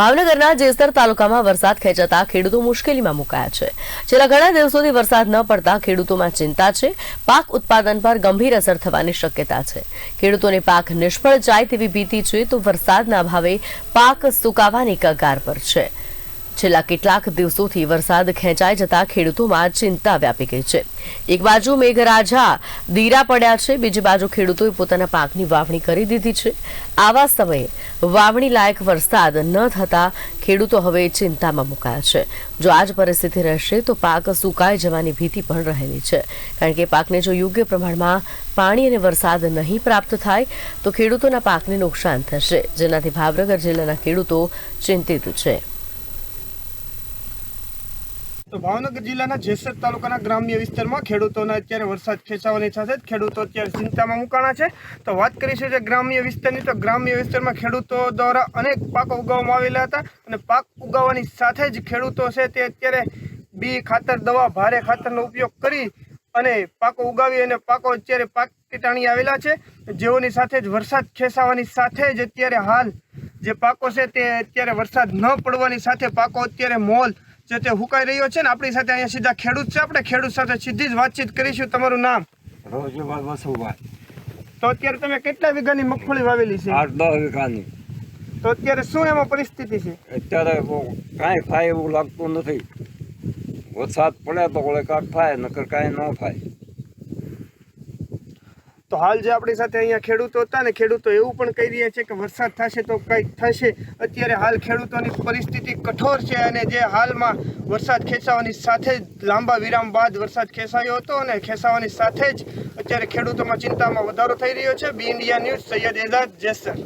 ભાવનગરના જેસર તાલુકામાં વરસાદ ખેંચાતા ખેડૂતો મુશ્કેલીમાં મુકાયા છે. છેલ્લા ઘણા દિવસોથી વરસાદ ન પડતા ખેડૂતોમાં ચિંતા છે. પાક ઉત્પાદન પર ગંભીર અસર થવાની શક્યતા છે. ખેડૂતોને પાક નિષ્ફળ જાય તેવી ભીતિ છે તો વરસાદના અભાવે પાક સુકાવાની કગાર પર છે. છેલ્લા કેટલાક દિવસોથી વરસાદ ખેંચાઈ જતા ખેડૂતોમાં ચિંતા વ્યાપી ગઈ છે. એક બાજુ મેઘરાજા દીરા પડ્યા છે, બીજી બાજુ ખેડૂતોએ પોતાના પાકની વાવણી કરી દીધી છે. આવા સમયે વાવણી લાયક વરસાદ ન થતા ખેડૂતો હવે ચિંતામાં મુકાયા છે. જો આ જ પરિસ્થિતિ રહેશે તો પાક સુકાઈ જવાની ભીતિ પણ રહેલી છે. કારણ કે પાકને જો યોગ્ય પ્રમાણમાં પાણી અને વરસાદ નહીં પ્રાપ્ત થાય, તો ખેડૂતોના પાકને નુકસાન થશે. જેનાથી ભાવનગર જિલ્લાના ખેડૂતો ચિંતિત છે. તો ભાવનગર જિલ્લાના જેસર તાલુકાના ગ્રામ્ય વિસ્તારમાં ખેડૂતોના અત્યારે વરસાદ ખેંચાવાની સાથે જ ખેડૂતો અત્યારે ચિંતામાં મુકાણા છે. તો વાત કરીશું જે ગ્રામ્ય વિસ્તારની, તો ગ્રામ્ય વિસ્તારમાં ખેડૂતો દ્વારા અનેક પાકો ઉગાવવામાં આવેલા હતા અને પાક ઉગાવવાની સાથે જ ખેડૂતો છે તે અત્યારે બી ખાતર, દવા, ભારે ખાતરનો ઉપયોગ કરી અને પાકો ઉગાવી અને પાકો અત્યારે પાક કીટાણી આવેલા છે. જેઓની સાથે જ વરસાદ ખેંચાવાની સાથે જ અત્યારે હાલ જે પાકો છે તે અત્યારે વરસાદ ન પડવાની સાથે પાકો અત્યારે મોલ જે તે હુકાઈ રહ્યો છે ને આપણી સાથે અહીંયા સીધા ખેડૂત છે. આપણે ખેડૂત સાથે સીધી જ વાતચીત કરીશું. તમારું નામ? રોજભાઈ વસુભાઈ. તો અત્યારે તમે કેટલા વીઘાની મગફળી વાવેલી છે? આઠ દસ વીઘાની. તો અત્યારે શું એમાં પરિસ્થિતિ છે? અત્યારે કાંઈ થાય એવું લાગતું નથી. વરસાદ પડે તો કાંક થાય નકર કાંઈ ન થાય. તો હાલ જે આપણી સાથે અહીંયા ખેડૂતો હતા ને ખેડૂતો એવું પણ કહી રહ્યા છે કે વરસાદ થશે તો કંઈક થશે. અત્યારે હાલ ખેડૂતોની પરિસ્થિતિ કઠોર છે અને જે હાલમાં વરસાદ ખેંચાવાની સાથે જ લાંબા વિરામ બાદ વરસાદ ખેંચાયો હતો અને ખેંચાવાની સાથે જ અત્યારે ખેડૂતોમાં ચિંતામાં વધારો થઈ રહ્યો છે. B India news Syed Ejaz Jesar